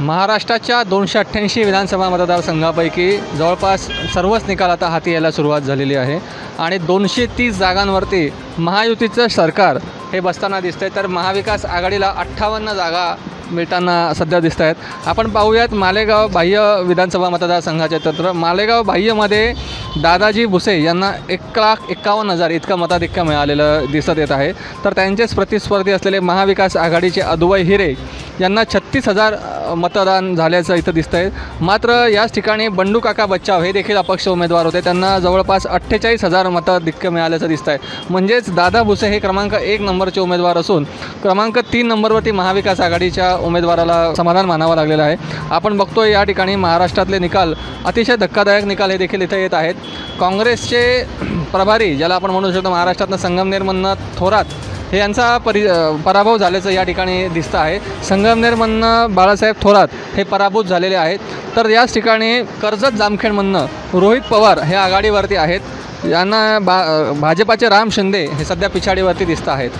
महाराष्ट्राच्या दोनशे अठ्ठ्याऐंशी विधानसभा मतदारसंघापैकी जवळपास सर्वच निकाल आता हाती यायला सुरुवात झालेली आहे. आणि दोनशे तीस जागांवरती महायुतीचं सरकार हे बसताना दिसतंय. तर महाविकास आघाडीला अठ्ठावन्न जागा मिळताना सध्या दिसत आहेत आपण पाहूयात मालेगाव बाह्य विधानसभा मतदारसंघाचे तंत्र. मालेगाव बाह्यमध्ये दादाजी भुसे यांना एक लाख एक्कावन्न हजार इतका मताधिक्य मिळालेलं दिसत येत आहे. तर त्यांचेच प्रतिस्पर्धी असलेले महाविकास आघाडीचे अदुवय हिरे यांना छत्तीस हजार मतदान झाल्याचं इथं दिसतं आहे मात्र याच ठिकाणी बंडू काका बच्चाव हे देखील अपक्ष उमेदवार होते. त्यांना जवळपास अठ्ठेचाळीस हजार मताधिक्य मिळाल्याचं दिसतं आहे म्हणजेच दादा भुसे हे क्रमांक एक नंबरचे उमेदवार असून क्रमांक तीन नंबरवरती महाविकास आघाडीच्या उमेदवाराला समाधान मानावं लागलेलं आहे. आपण बघतोय या ठिकाणी महाराष्ट्रातले निकाल अतिशय धक्कादायक निकाल हे देखील इथं येत आहेत. काँग्रेसचे प्रभारी ज्याला आपण म्हणू शकतो महाराष्ट्रातनं संगमनेरमधनं थोरात हे यांचा परि पराभव झाल्याचं या ठिकाणी दिसतं आहे. संगमनेरमधनं बाळासाहेब थोरात हे पराभूत झालेले आहेत. तर याच ठिकाणी कर्जत जामखेडमधनं रोहित पवार हे आघाडीवरती आहेत. यांना बा भाजपाचे राम शिंदे हे सध्या पिछाडीवरती दिसत आहेत.